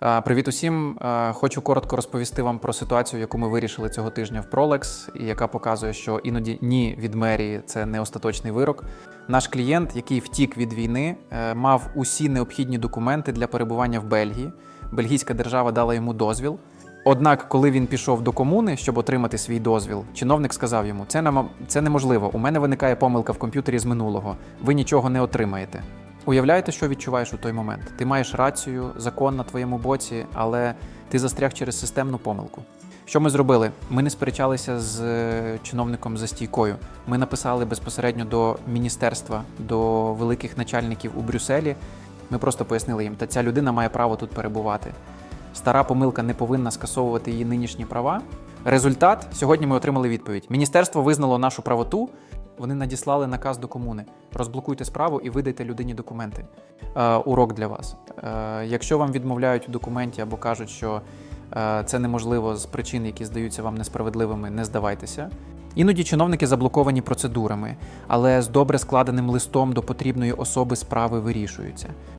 Привіт усім. Хочу коротко розповісти вам про ситуацію, яку ми вирішили цього тижня в Prolex, і яка показує, що іноді ні від мерії це не остаточний вирок. Наш клієнт, який втік від війни, е, мав усі необхідні документи для перебування в Бельгії. Бельгійська держава дала йому дозвіл. Однак, коли він пішов до комуни, щоб отримати свій дозвіл, чиновник сказав йому: це нам це неможливо. У мене виникає помилка в комп'ютері з минулого. Ви нічого не отримаєте. Уявляєте, що відчуваєш у той момент? Ти маєш рацію, закон на твоєму боці, але ти застряг через системну помилку. Що ми зробили? Ми не сперечалися з е, чиновником за стійкою. Ми написали безпосередньо до міністерства, до великих начальників у Брюсселі. Ми просто пояснили їм, та ця людина має право тут перебувати. Стара помилка не повинна скасовувати її нинішні права. Результат сьогодні ми отримали відповідь. Міністерство визнало нашу правоту. Вони надіслали наказ до комуни. Розблокуйте справу і видайте людині документи. Е, урок для вас. Е, якщо вам відмовляють у документі або кажуть, що е, це неможливо з причин, які здаються вам несправедливими, не здавайтеся. Іноді чиновники заблоковані процедурами, але з добре складеним листом до потрібної особи справи вирішуються.